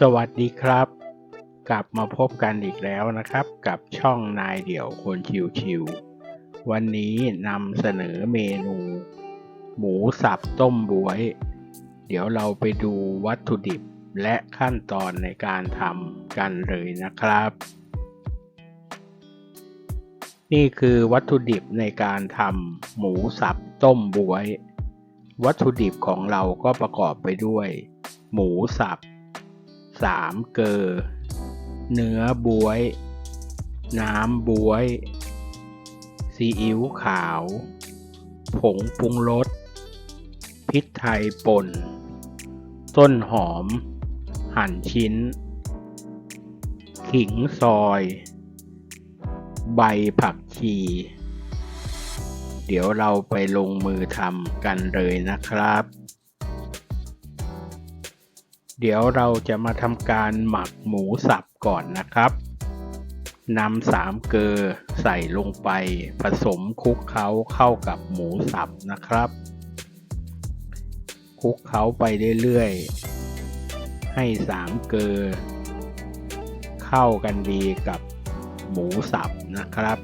สวัสดีครับ กลับมาพบกันอีกแล้วนะครับ กับช่องนายเดี่ยวคนชิวๆวันนี้นำเสนอเมนู หมูสับต้มบวย เดี๋ยวเราไปดูวัตถุดิบและขั้นตอนในการทำกันเลยนะครับ นี่คือวัตถุดิบในการทำหมูสับต้มบวย วัตถุดิบของเราก็ประกอบไปด้วย หมูสับ สามเกลอเนื้อบวย น้ำบวย ซีอิ๊วขาว ผงปรุงรส พริกไทยป่น ต้นหอม หั่นชิ้น ขิงซอย ใบผักชี เดี๋ยวเราไปลงมือทำกันเลยนะครับ เดี๋ยวเราจะมาทำการหมักหมูสับก่อนนะครับนำสามเกลือใส่ลงไปผสมคลุกเคล้าเข้ากับหมูสับนะครับคลุกเคล้าไปเรื่อยๆ ให้สามเกลือเข้ากันดีกับหมูสับนะครับ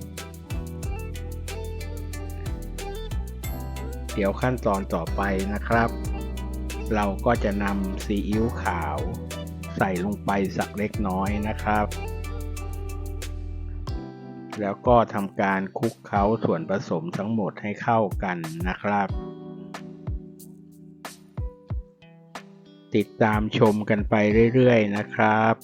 เดี๋ยวขั้นตอนต่อไปนะครับ เราก็จะนำซีอิ๊วขาวใส่ลงไปสักเล็กน้อยนะครับ แล้วก็ทำการคลุกเคล้าส่วนผสมทั้งหมดให้เข้ากันนะครับ ติดตามชมกันไปเรื่อยๆนะครับ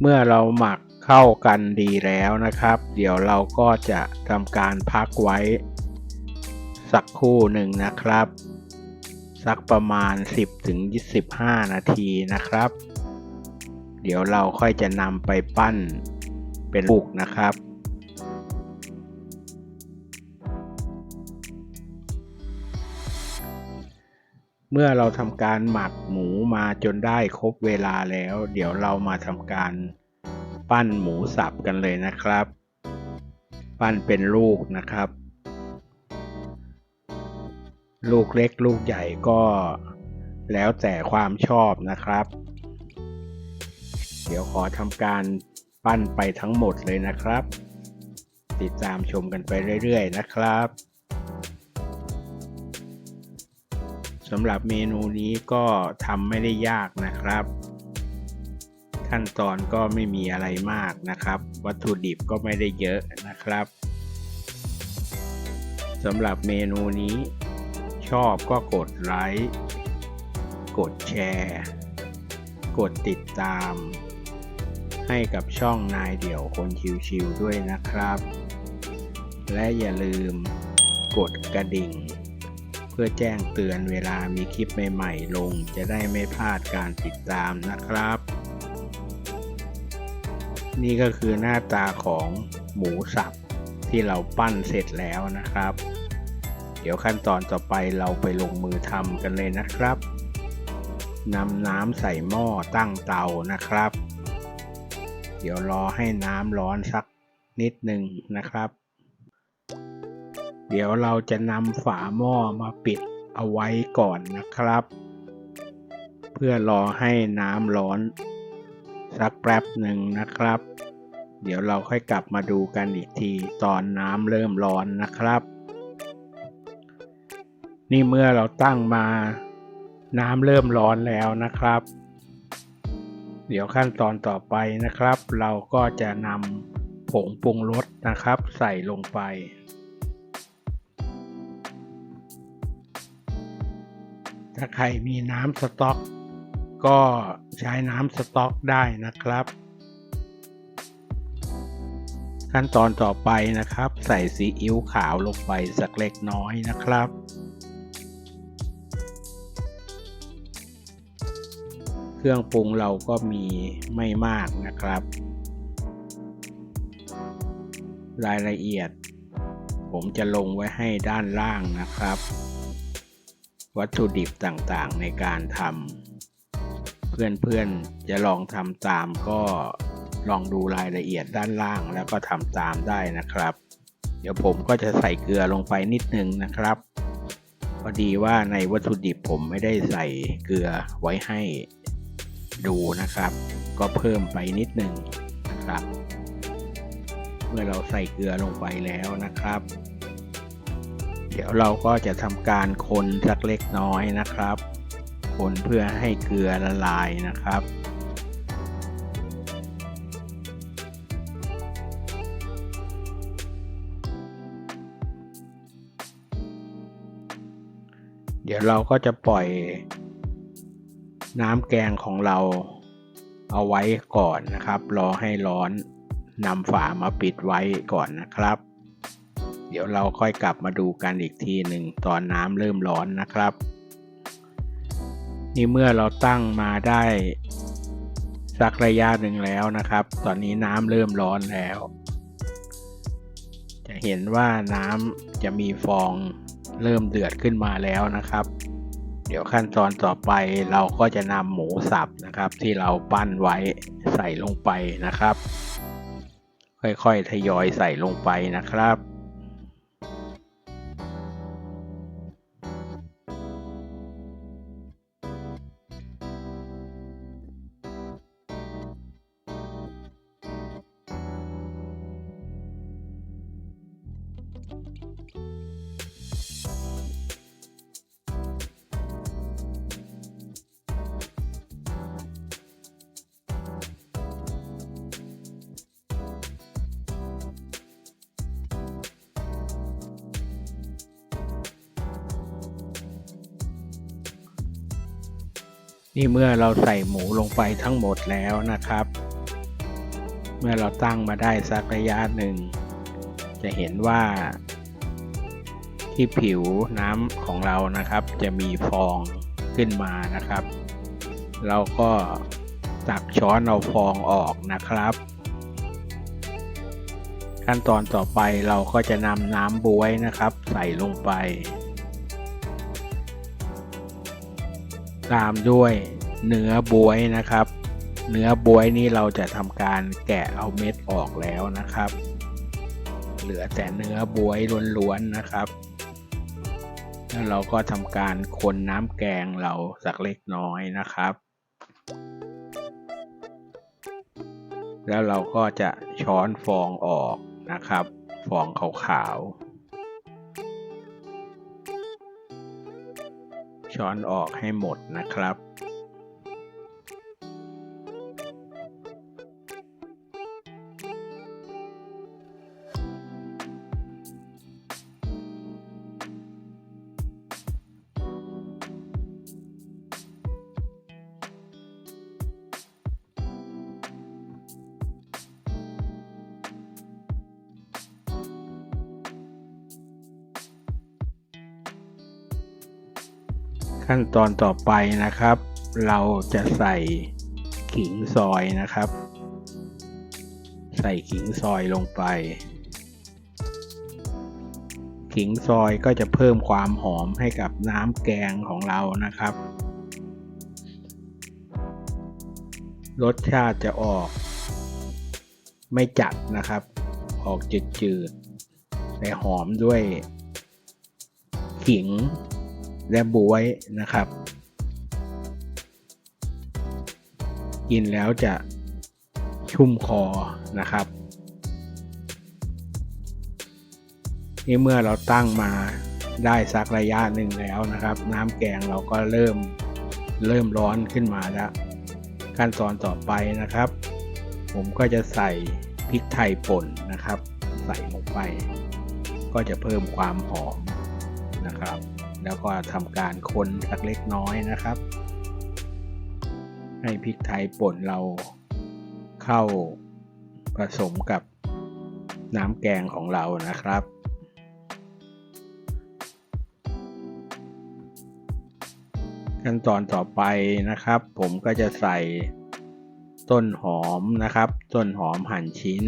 เมื่อเราหมัก เข้ากันดีแล้วนะครับ เดี๋ยวเราก็จะทำการพักไว้ สักคู่หนึ่งนะครับ สักประมาณ 10ถึง15นาทีนะครับ เดี๋ยวเราค่อยจะนำไปปั้นเป็นลูกนะครับเมื่อเราทำการหมักหมูมาจนได้ครบเวลาแล้ว เดี๋ยวเรามาทำการ ปั้นหมูสับกันเลยนะครับ ปั้นเป็นลูกนะครับ ลูกเล็กลูกใหญ่ก็แล้วแต่ความชอบนะครับ เดี๋ยวขอทำการปั้นไปทั้งหมดเลยนะครับ ติดตามชมกันไปเรื่อยๆนะครับสำหรับเมนูนี้ก็ทำไม่ได้ยากนะครับ ขั้นตอนก็ไม่มีอะไรมากนะครับ วัตถุดิบก็ไม่ได้เยอะนะครับสำหรับเมนูนี้ ชอบก็กดไลค์กดแชร์ กดติดตาม ให้กับช่องนายเดี่ยวคนชิวๆด้วยนะครับ และอย่าลืมกดกระดิ่ง เพื่อแจ้งเตือนเวลามีคลิปใหม่ๆลง จะได้ไม่พลาดการติดตามนะครับ นี่ก็คือหน้าตาของหมูสับที่เราปั้นเสร็จแล้วนะครับ เดี๋ยวขั้นตอนต่อไปเราไปลงมือทำกันเลยนะครับนำน้ำใส่หม้อตั้งเตานะครับ เดี๋ยวรอให้น้ำร้อนสักนิดหนึ่งนะครับ เดี๋ยวเราจะนำฝาหม้อมาปิดเอาไว้ก่อนนะครับ เพื่อรอให้น้ำร้อน สักแป๊บหนึ่งนะครับ เดี๋ยวเราค่อยกลับมาดูกันอีกทีตอนน้ำเริ่มร้อนนะครับ นี่เมื่อเราตั้งมาน้ำเริ่มร้อนแล้วนะครับ เดี๋ยวขั้นตอนต่อไปนะครับ เราก็จะนำผงปรุงรสนะครับ ใส่ลงไปถ้าใครมีน้ำสต๊อก ก็ใช้น้ำสต๊อกได้นะครับ ขั้นตอนต่อไปนะครับ ใส่ซีอิ๊วขาวลงไปสักเล็กน้อยนะครับเครื่องปรุงเราก็มีไม่มากนะครับ รายละเอียด ผมจะลงไว้ให้ด้านล่างนะครับ วัตถุดิบต่างๆในการทำ เพื่อนๆจะลองทำตามก็ลองดูรายละเอียดด้านล่างแล้วก็ทำตามได้นะครับ เดี๋ยวผมก็จะใส่เกลือลงไปนิดนึงนะครับ พอดีว่าในวัตถุดิบผมไม่ได้ใส่เกลือไว้ให้ดูนะครับ ก็เพิ่มไปนิดนึงนะครับ เมื่อเราใส่เกลือลงไปแล้วนะครับ เดี๋ยวเราก็จะทำการคนสักเล็กน้อยนะครับ คนเพื่อให้เกลือละลายนะครับเดี๋ยวเราก็จะปล่อยน้ำแกงของเราเอาไว้ก่อนนะครับ รอให้ร้อนนำฝามาปิดไว้ก่อนนะครับ เดี๋ยวเราค่อยกลับมาดูกันอีกทีหนึ่งตอนน้ำเริ่มร้อนนะครับ นี่เมื่อเราตั้งมาได้สักระยะหนึ่งแล้วนะครับ ตอนนี้น้ำเริ่มร้อนแล้ว จะเห็นว่าน้ำจะมีฟองเริ่มเดือดขึ้นมาแล้วนะครับ เดี๋ยวขั้นตอนต่อไปเราก็จะนำหมูสับนะครับ ที่เราปั้นไว้ใส่ลงไปนะครับ ค่อยๆทยอยใส่ลงไปนะครับ นี่เมื่อเราใส่หมูลงไปทั้งหมดแล้วนะครับ เมื่อเราตั้งมาได้สักระยะหนึ่ง จะเห็นว่าที่ผิวน้ำของเรานะครับ จะมีฟองขึ้นมานะครับ เราก็ตักช้อนเอาฟองออกนะครับ ขั้นตอนต่อไปเราก็จะนำน้ำบวยนะครับ ใส่ลงไป ตามด้วยเนื้อบวยนะครับ เนื้อบวยนี่เราจะทำการแกะเอาเม็ดออกแล้วนะครับ เหลือแต่เนื้อบวยล้วนๆนะครับ แล้วเราก็ทำการคนน้ำแกงเราสักเล็กน้อยนะครับ แล้วเราก็จะช้อนฟองออกนะครับ ฟองขาวๆ ช้อนออกให้หมดนะครับ ขั้นตอนต่อไปนะครับ เราจะใส่ขิงซอยนะครับ ใส่ขิงซอยลงไป ขิงซอยก็จะเพิ่มความหอมให้กับน้ำแกงของเรานะครับ รสชาติจะออกไม่จัดนะครับ ออกจืดๆแต่หอมด้วยขิง และบวยนะครับ กินแล้วจะชุ่มคอนะครับนี่เมื่อเราตั้งมาได้สักระยะหนึ่งแล้วนะครับ น้ำแกงเราก็เริ่มเริ่มร้อนขึ้นมาแล้วขั้นตอนต่อไปนะครับ ผมก็จะใส่พริกไทยป่นนะครับ ใส่ลงไป ก็จะเพิ่มความหอมนะครับ แล้วก็ทำการคนสักเล็กน้อยนะครับ ให้พริกไทยป่นเราเข้าผสมกับน้ำแกงของเรานะครับ ขั้นตอนต่อไปนะครับ ผมก็จะใส่ต้นหอมนะครับ ต้นหอมหั่นชิ้น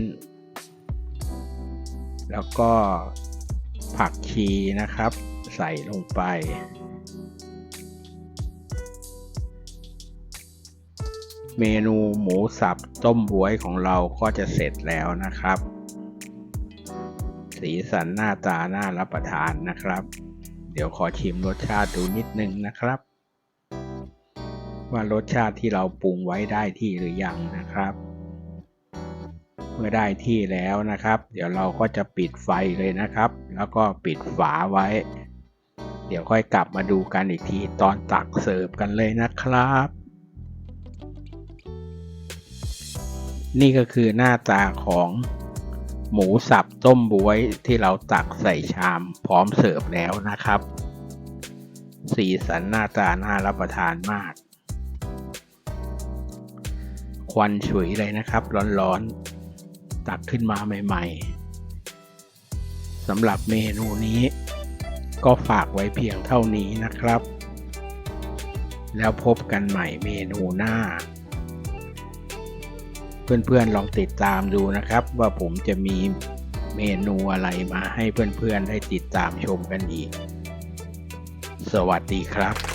แล้วก็ผักชีนะครับ ใส่ลงไป เมนูหมูสับต้มบวยของเราก็จะเสร็จแล้วนะครับ สีสันหน้าตาน่ารับประทานนะครับ เดี๋ยวขอชิมรสชาติดูนิดนึงนะครับ ว่ารสชาติที่เราปรุงไว้ได้ที่หรือยังนะครับเมื่อได้ที่แล้วนะครับ เดี๋ยวเราก็จะปิดไฟเลยนะครับ แล้วก็ปิดฝาไว้ เดี๋ยวค่อยกลับมาดูกันอีกทีตอนตักเสิร์ฟกันเลยนะครับ นี่ก็คือหน้าตาของหมูสับต้มบวยที่เราตักใส่ชามพร้อมเสิร์ฟแล้วนะครับ สีสันหน้าตาน่ารับประทานมาก ควันฉุยเลยนะครับร้อนๆ ตักขึ้นมาใหม่ ๆสำหรับเมนูนี้ ก็ฝากไว้เพียงเท่านี้นะครับ แล้วพบกันใหม่เมนูหน้า เพื่อนๆลองติดตามดูนะครับ ว่าผมจะมีเมนูอะไรมาให้เพื่อนๆได้ติดตามชมกันอีก สวัสดีครับ